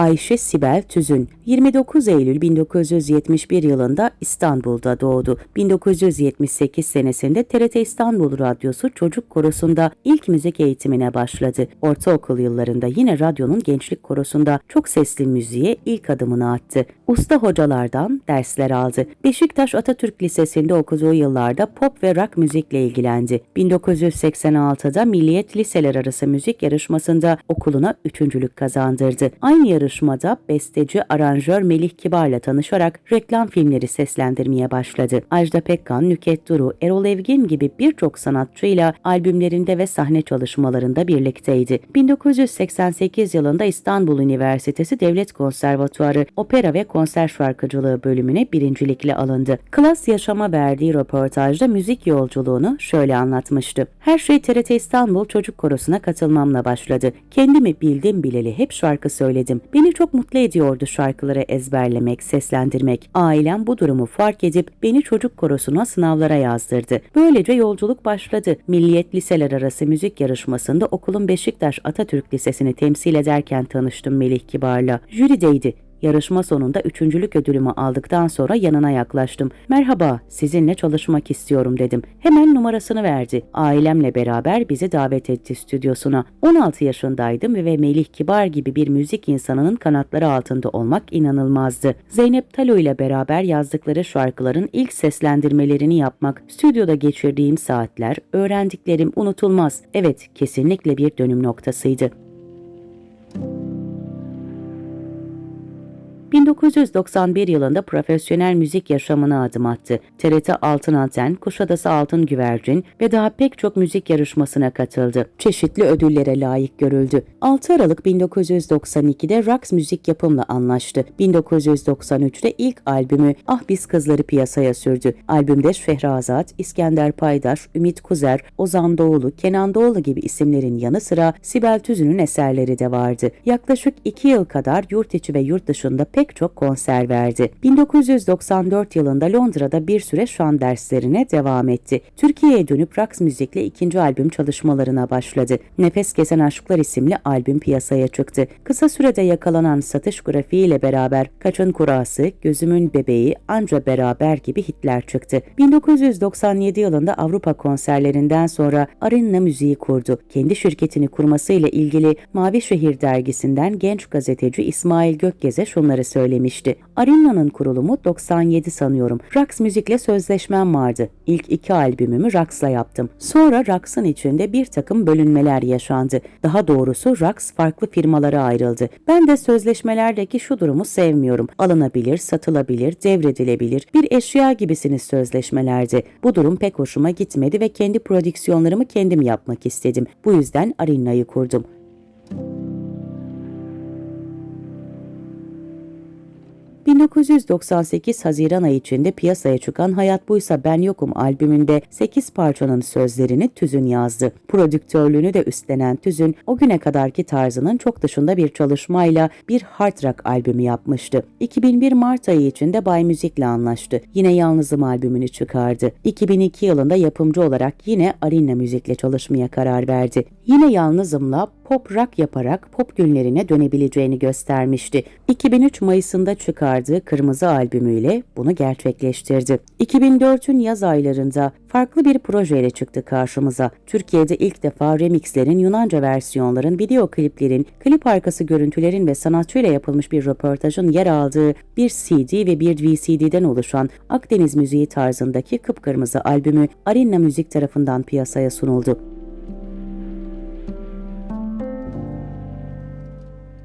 Ayşe Sibel Tüzün 29 Eylül 1971 yılında İstanbul'da doğdu. 1978 senesinde TRT İstanbul Radyosu Çocuk Korosu'nda ilk müzik eğitimine başladı. Ortaokul yıllarında yine radyonun gençlik korosunda çok sesli müziğe ilk adımını attı. Usta hocalardan dersler aldı. Beşiktaş Atatürk Lisesi'nde okuduğu yıllarda pop ve rock müzikle ilgilendi. 1986'da Milliyet Liseler Arası Müzik Yarışması'nda okuluna üçüncülük kazandırdı. Aynı yarışmada besteci, aranjör Melih Kibar'la tanışarak reklam filmleri seslendirmeye başladı. Ajda Pekkan, Nüket Duru, Erol Evgin gibi birçok sanatçıyla albümlerinde ve sahne çalışmalarında birlikteydi. 1988 yılında İstanbul Üniversitesi Devlet Konservatuarı Opera ve Konser Şarkıcılığı bölümüne birincilikle alındı. Klas Yaşama verdiği röportajda müzik yolculuğunu şöyle anlatmıştı. Her şey TRT İstanbul Çocuk Korosu'na katılmamla başladı. Kendimi bildim bileli hep şarkı söyledim. Beni çok mutlu ediyordu şarkıları ezberlemek, seslendirmek. Ailem bu durumu fark edip beni çocuk korosuna sınavlara yazdırdı. Böylece yolculuk başladı. Milliyet Liseler Arası Müzik Yarışması'nda okulun Beşiktaş Atatürk Lisesi'ni temsil ederken tanıştım Melih Kibar'la. Jürideydi. Yarışma sonunda üçüncülük ödülümü aldıktan sonra yanına yaklaştım. Merhaba, sizinle çalışmak istiyorum dedim. Hemen numarasını verdi. Ailemle beraber bizi davet etti stüdyosuna. 16 yaşındaydım ve Melih Kibar gibi bir müzik insanının kanatları altında olmak inanılmazdı. Zeynep Talo ile beraber yazdıkları şarkıların ilk seslendirmelerini yapmak, stüdyoda geçirdiğim saatler, öğrendiklerim unutulmaz. Evet, kesinlikle bir dönüm noktasıydı. 1991 yılında profesyonel müzik yaşamına adım attı. TRT Altın Anten, Kuşadası Altın Güvercin ve daha pek çok müzik yarışmasına katıldı. Çeşitli ödüllere layık görüldü. 6 Aralık 1992'de Rax Müzik Yapım'la anlaştı. 1993'te ilk albümü Ah Biz Kızları piyasaya sürdü. Albümde Şehrazat, İskender Paydaş, Ümit Kuzer, Ozan Doğulu, Kenan Doğulu gibi isimlerin yanı sıra Sibel Tüzün'ün eserleri de vardı. Yaklaşık 2 yıl kadar yurt içi ve yurt dışında pek çok konser verdi. 1994 yılında Londra'da bir süre şan derslerine devam etti. Türkiye'ye dönüp Rax Müzik'le ikinci albüm çalışmalarına başladı. Nefes Kesen Aşklar isimli albüm piyasaya çıktı. Kısa sürede yakalanan satış grafiğiyle beraber Kaçın Kurası, Gözümün Bebeği, Anca Beraber gibi hitler çıktı. 1997 yılında Avrupa konserlerinden sonra Arinna Müziği kurdu. Kendi şirketini kurmasıyla ilgili Mavi Şehir dergisinden genç gazeteci İsmail Gökgez'e şunları söylemişti. Arinna'nın kurulumu 97 sanıyorum. Rax müzikle sözleşmem vardı. İlk iki albümümü Rax'la yaptım. Sonra Rax'ın içinde bir takım bölünmeler yaşandı. Daha doğrusu Rax farklı firmalara ayrıldı. Ben de sözleşmelerdeki şu durumu sevmiyorum. Alınabilir, satılabilir, devredilebilir. Bir eşya gibisiniz sözleşmelerde. Bu durum pek hoşuma gitmedi ve kendi prodüksiyonlarımı kendim yapmak istedim. Bu yüzden Arinna'yı kurdum. 1998 Haziran ayı içinde piyasaya çıkan Hayat Buysa Ben Yokum albümünde 8 parçanın sözlerini Tüzün yazdı. Prodüktörlüğünü de üstlenen Tüzün o güne kadarki tarzının çok dışında bir çalışmayla bir hard rock albümü yapmıştı. 2001 Mart ayı içinde Bay Müzik'le anlaştı. Yine Yalnızım albümünü çıkardı. 2002 yılında yapımcı olarak yine Arinna Müzik'le çalışmaya karar verdi. Yine Yalnızım'la pop rock yaparak pop günlerine dönebileceğini göstermişti. 2003 Mayıs'ında çıkardığı Kırmızı albümüyle bunu gerçekleştirdi. 2004'ün yaz aylarında farklı bir projeyle çıktı karşımıza. Türkiye'de ilk defa remixlerin, Yunanca versiyonların, video kliplerin, klip arkası görüntülerin ve sanatçıyla yapılmış bir röportajın yer aldığı bir CD ve bir VCD'den oluşan Akdeniz müziği tarzındaki kıpkırmızı albümü Arinna Müzik tarafından piyasaya sunuldu.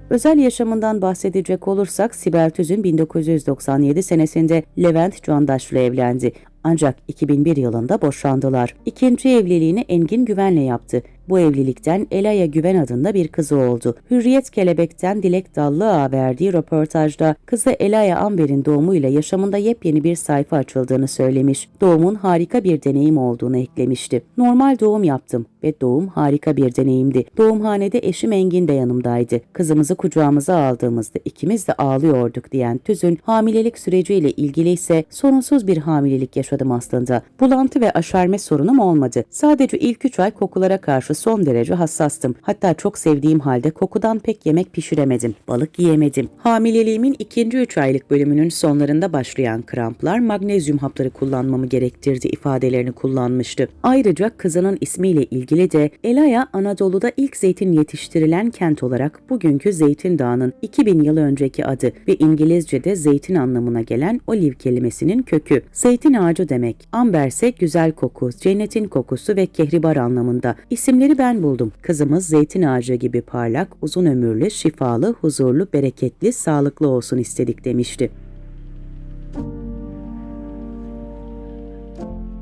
Özel yaşamından bahsedecek olursak Sibel Tüzün 1997 senesinde Levent Candaş'la evlendi. Ancak 2001 yılında boşandılar. İkinci evliliğini Engin Güven'le yaptı. Bu evlilikten Elaya Güven adında bir kızı oldu. Hürriyet Kelebek'ten Dilek Dallığa verdiği röportajda kızı Elaya Amber'in doğumuyla yaşamında yepyeni bir sayfa açıldığını söylemiş. Doğumun harika bir deneyim olduğunu eklemişti. Normal doğum yaptım ve doğum harika bir deneyimdi. Doğumhanede eşim Engin de yanımdaydı. Kızımızı kucağımıza aldığımızda ikimiz de ağlıyorduk diyen Tüzün hamilelik süreciyle ilgili ise sorunsuz bir hamilelik yaşadım aslında. Bulantı ve aşerme sorunum olmadı. Sadece ilk 3 ay kokulara karşı son derece hassastım. Hatta çok sevdiğim halde kokudan pek yemek pişiremedim. Balık yiyemedim. Hamileliğimin ikinci üç aylık bölümünün sonlarında başlayan kramplar magnezyum hapları kullanmamı gerektirdi ifadelerini kullanmıştı. Ayrıca kızının ismiyle ilgili de Elaya Anadolu'da ilk zeytin yetiştirilen kent olarak bugünkü Zeytin Dağı'nın 2000 yıl önceki adı ve İngilizce'de zeytin anlamına gelen olive kelimesinin kökü. Zeytin ağacı demek. Amber ise güzel koku, cennetin kokusu ve kehribar anlamında. İsimleri ben buldum. Kızımız zeytin ağacı gibi parlak, uzun ömürlü, şifalı, huzurlu, bereketli, sağlıklı olsun istedik demişti.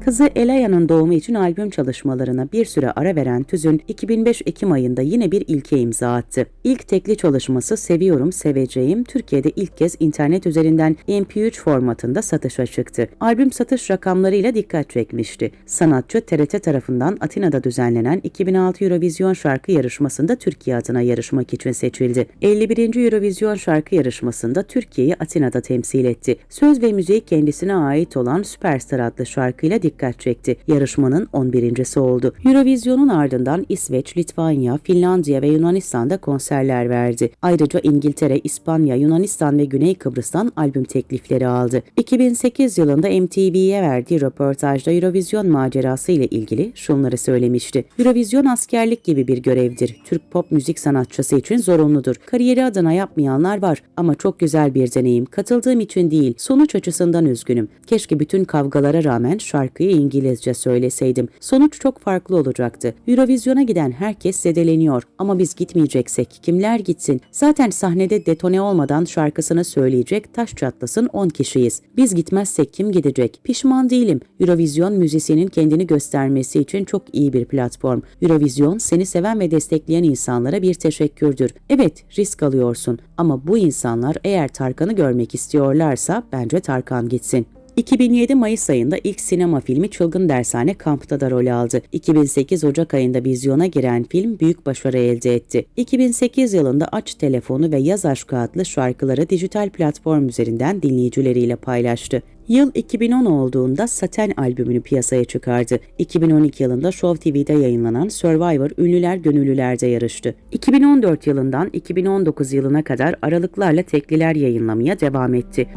Kızı Elaya'nın doğumu için albüm çalışmalarına bir süre ara veren Tüzün 2005 Ekim ayında yine bir ilke imza attı. İlk tekli çalışması Seviyorum Seveceğim Türkiye'de ilk kez internet üzerinden MP3 formatında satışa çıktı. Albüm satış rakamlarıyla dikkat çekmişti. Sanatçı TRT tarafından Atina'da düzenlenen 2006 Eurovision şarkı yarışmasında Türkiye adına yarışmak için seçildi. 51. Eurovision şarkı yarışmasında Türkiye'yi Atina'da temsil etti. Söz ve müziği kendisine ait olan Süperstar adlı şarkıyla dikkat dikkat çekti. Yarışmanın 11.si oldu. Eurovision'un ardından İsveç, Litvanya, Finlandiya ve Yunanistan'da konserler verdi. Ayrıca İngiltere, İspanya, Yunanistan ve Güney Kıbrıs'tan albüm teklifleri aldı. 2008 yılında MTV'ye verdiği röportajda Eurovision macerası ile ilgili şunları söylemişti. Eurovision askerlik gibi bir görevdir. Türk pop müzik sanatçısı için zorunludur. Kariyeri adına yapmayanlar var ama çok güzel bir deneyim. Katıldığım için değil, sonuç açısından üzgünüm. Keşke bütün kavgalara rağmen şarkıyı şarkıyı İngilizce söyleseydim. Sonuç çok farklı olacaktı. Eurovizyona giden herkes zedeleniyor ama biz gitmeyeceksek kimler gitsin? Zaten sahnede detone olmadan şarkısını söyleyecek taş çatlasın 10 kişiyiz. Biz gitmezsek kim gidecek? Pişman değilim. Eurovizyon müzisyenin kendini göstermesi için çok iyi bir platform. Eurovizyon seni seven ve destekleyen insanlara bir teşekkürdür. Evet risk alıyorsun ama bu insanlar eğer Tarkan'ı görmek istiyorlarsa bence Tarkan gitsin. 2007 Mayıs ayında ilk sinema filmi Çılgın Dershane Kamp'ta da rol aldı. 2008 Ocak ayında vizyona giren film büyük başarı elde etti. 2008 yılında Aç Telefonu ve Yaz Aşkı adlı şarkıları dijital platform üzerinden dinleyicileriyle paylaştı. Yıl 2010 olduğunda Saten albümünü piyasaya çıkardı. 2012 yılında Show TV'de yayınlanan Survivor Ünlüler Gönüllüler'de yarıştı. 2014 yılından 2019 yılına kadar aralıklarla tekliler yayınlamaya devam etti.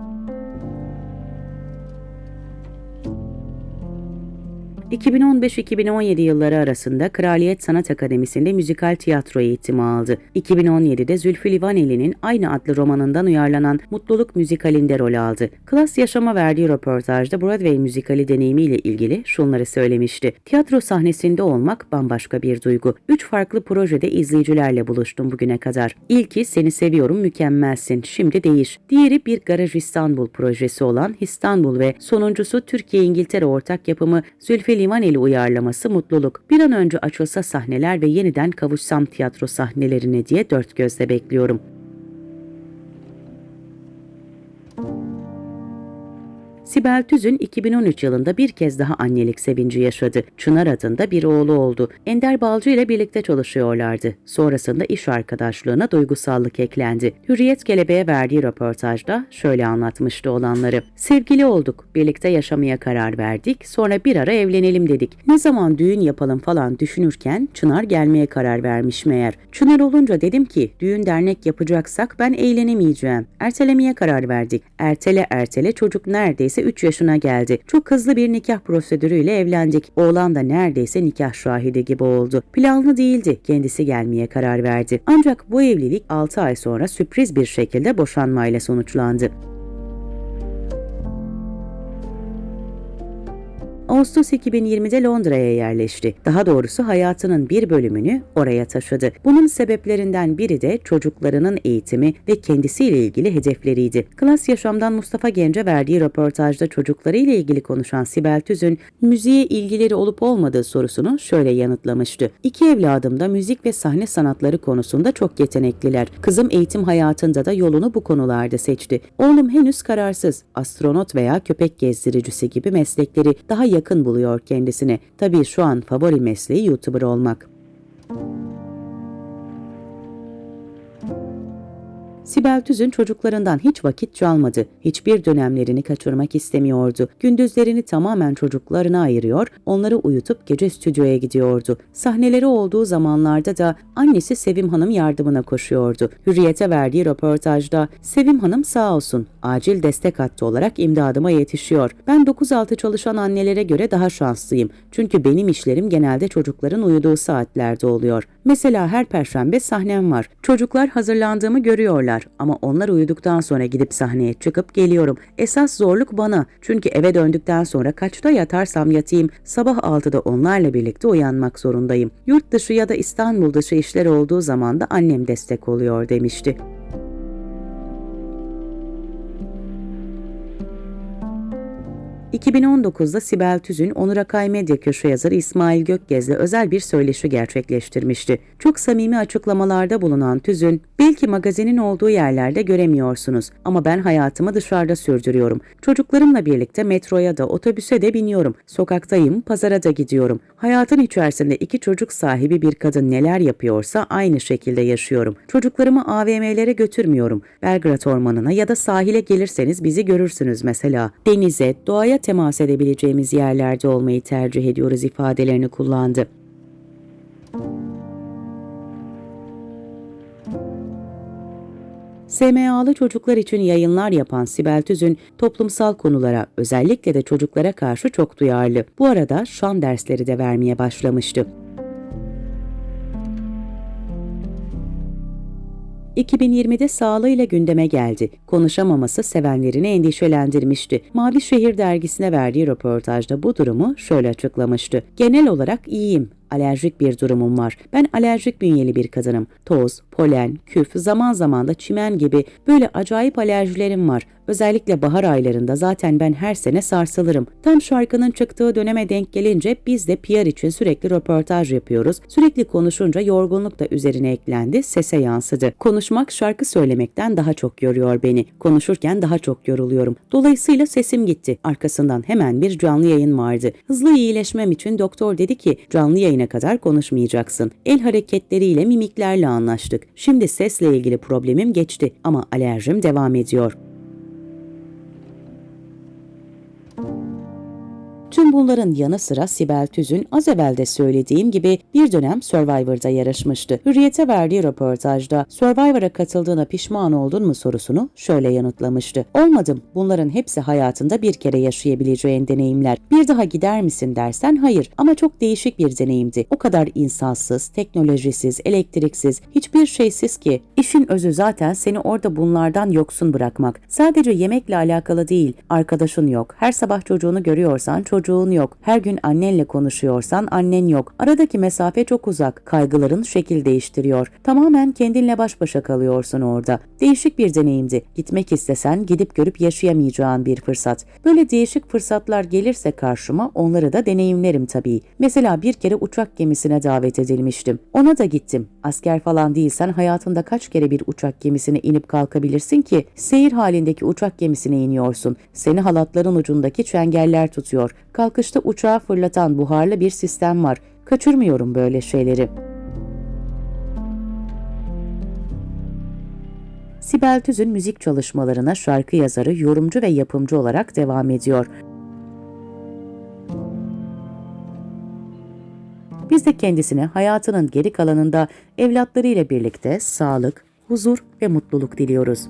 2015-2017 yılları arasında Kraliyet Sanat Akademisi'nde müzikal tiyatro eğitimi aldı. 2017'de Zülfü Livaneli'nin aynı adlı romanından uyarlanan Mutluluk müzikalinde rol aldı. Klas Yaşama verdiği röportajda Broadway müzikali deneyimiyle ilgili şunları söylemişti. Tiyatro sahnesinde olmak bambaşka bir duygu. Üç farklı projede izleyicilerle buluştum bugüne kadar. İlki Seni Seviyorum Mükemmelsin, Şimdi Değiş. Diğeri bir Garaj İstanbul projesi olan İstanbul ve sonuncusu Türkiye-İngiltere ortak yapımı Zülfü Livaneli uyarlaması mutluluk. Bir an önce açılsa sahneler ve yeniden kavuşsam tiyatro sahnelerine diye dört gözle bekliyorum. Sibel Tüzün 2013 yılında bir kez daha annelik sevinci yaşadı. Çınar adında bir oğlu oldu. Ender Balcı ile birlikte çalışıyorlardı. Sonrasında iş arkadaşlığına duygusallık eklendi. Hürriyet Kelebeğe verdiği röportajda şöyle anlatmıştı olanları. Sevgili olduk, birlikte yaşamaya karar verdik, sonra bir ara evlenelim dedik. Ne zaman düğün yapalım falan düşünürken Çınar gelmeye karar vermiş meğer. Çınar olunca dedim ki düğün dernek yapacaksak ben eğlenemeyeceğim. Ertelemeye karar verdik. Ertele ertele çocuk neredeyse 3 yaşına geldi. Çok hızlı bir nikah prosedürüyle evlendik. Oğlan da neredeyse nikah şahidi gibi oldu. Planlı değildi. Kendisi gelmeye karar verdi. Ancak bu evlilik 6 ay sonra sürpriz bir şekilde boşanmayla sonuçlandı. Ağustos 2020'de Londra'ya yerleşti. Daha doğrusu hayatının bir bölümünü oraya taşıdı. Bunun sebeplerinden biri de çocuklarının eğitimi ve kendisiyle ilgili hedefleriydi. Klas Yaşam'dan Mustafa Gence verdiği röportajda çocuklarıyla ilgili konuşan Sibel Tüzün, müziğe ilgileri olup olmadığı sorusunu şöyle yanıtlamıştı. İki evladım da müzik ve sahne sanatları konusunda çok yetenekliler. Kızım eğitim hayatında da yolunu bu konularda seçti. Oğlum henüz kararsız. Astronot veya köpek gezdiricisi gibi meslekleri daha yakın buluyor kendisine. Tabii şu an favori mesleği YouTuber olmak. Sibel Tüzün çocuklarından hiç vakit çalmadı. Hiçbir dönemlerini kaçırmak istemiyordu. Gündüzlerini tamamen çocuklarına ayırıyor, onları uyutup gece stüdyoya gidiyordu. Sahneleri olduğu zamanlarda da annesi Sevim Hanım yardımına koşuyordu. Hürriyete verdiği röportajda Sevim Hanım sağ olsun acil destek hattı olarak imdadıma yetişiyor. Ben 9-6 çalışan annelere göre daha şanslıyım. Çünkü benim işlerim genelde çocukların uyuduğu saatlerde oluyor. Mesela her perşembe sahnem var. Çocuklar hazırlandığımı görüyorlar ama onlar uyuduktan sonra gidip sahneye çıkıp geliyorum. Esas zorluk bana. Çünkü eve döndükten sonra kaçta yatarsam yatayım sabah 6'da onlarla birlikte uyanmak zorundayım. Yurt dışı ya da İstanbul dışı işler olduğu zaman da annem destek oluyor demişti. ...2019'da Sibel Tüzün, Onur Akay Medya köşe yazarı İsmail Gökgez'le özel bir söyleşi gerçekleştirmişti. Çok samimi açıklamalarda bulunan Tüzün, belki magazinin olduğu yerlerde göremiyorsunuz ama ben hayatımı dışarıda sürdürüyorum. Çocuklarımla birlikte metroya da otobüse de biniyorum. Sokaktayım, pazara da gidiyorum. Hayatın içerisinde iki çocuk sahibi bir kadın neler yapıyorsa aynı şekilde yaşıyorum. Çocuklarımı AVM'lere götürmüyorum. Belgrad Ormanı'na ya da sahile gelirseniz bizi görürsünüz mesela. Denize, doğaya temas edebileceğimiz yerlerde olmayı tercih ediyoruz ifadelerini kullandı. SMA'lı çocuklar için yayınlar yapan Sibel Tüzün toplumsal konulara özellikle de çocuklara karşı çok duyarlı. Bu arada şan dersleri de vermeye başlamıştı. 2020'de sağlığıyla gündeme geldi. Konuşamaması sevenlerini endişelendirmişti. Mavi Şehir dergisine verdiği röportajda bu durumu şöyle açıklamıştı. Genel olarak iyiyim. Alerjik bir durumum var. Ben alerjik bünyeli bir kadınım. Toz, polen, küf, zaman zaman da çimen gibi böyle acayip alerjilerim var. Özellikle bahar aylarında zaten ben her sene sarsılırım. Tam şarkının çıktığı döneme denk gelince biz de PR için sürekli röportaj yapıyoruz. Sürekli konuşunca yorgunluk da üzerine eklendi, sese yansıdı. Konuşmak şarkı söylemekten daha çok yoruyor beni. Konuşurken daha çok yoruluyorum. Dolayısıyla sesim gitti. Arkasından hemen bir canlı yayın vardı. Hızlı iyileşmem için doktor dedi ki canlı yayına kadar konuşmayacaksın. El hareketleriyle mimiklerle anlaştık. Şimdi sesle ilgili problemim geçti ama alerjim devam ediyor. Tüm bunların yanı sıra Sibel Tüzün az evvel de söylediğim gibi bir dönem Survivor'da yarışmıştı. Hürriyete verdiği röportajda Survivor'a katıldığına pişman oldun mu sorusunu şöyle yanıtlamıştı. Olmadım. Bunların hepsi hayatında bir kere yaşayabileceğin deneyimler. Bir daha gider misin dersen hayır ama çok değişik bir deneyimdi. O kadar insansız, teknolojisiz, elektriksiz, hiçbir şeysiz ki. İşin özü zaten seni orada bunlardan yoksun bırakmak. Sadece yemekle alakalı değil. Arkadaşın yok. Her sabah çocuğunu görüyorsan çocuğun yok. Her gün annenle konuşuyorsan annen yok. Aradaki mesafe çok uzak. Kaygıların şekil değiştiriyor. Tamamen kendinle baş başa kalıyorsun orada. Değişik bir deneyimdi. Gitmek istesen gidip görüp yaşayamayacağın bir fırsat. Böyle değişik fırsatlar gelirse karşıma onları da deneyimlerim tabii. Mesela bir kere uçak gemisine davet edilmiştim. Ona da gittim. Asker falan değilsen hayatında kaç kere bir uçak gemisine inip kalkabilirsin ki? Seyir halindeki uçak gemisine iniyorsun. Seni halatların ucundaki çengeller tutuyor. Kalkışta uçağı fırlatan buharlı bir sistem var. Kaçırmıyorum böyle şeyleri. Sibel Tüzün müzik çalışmalarına şarkı yazarı, yorumcu ve yapımcı olarak devam ediyor. Biz de kendisine hayatının geri kalanında evlatlarıyla birlikte sağlık, huzur ve mutluluk diliyoruz.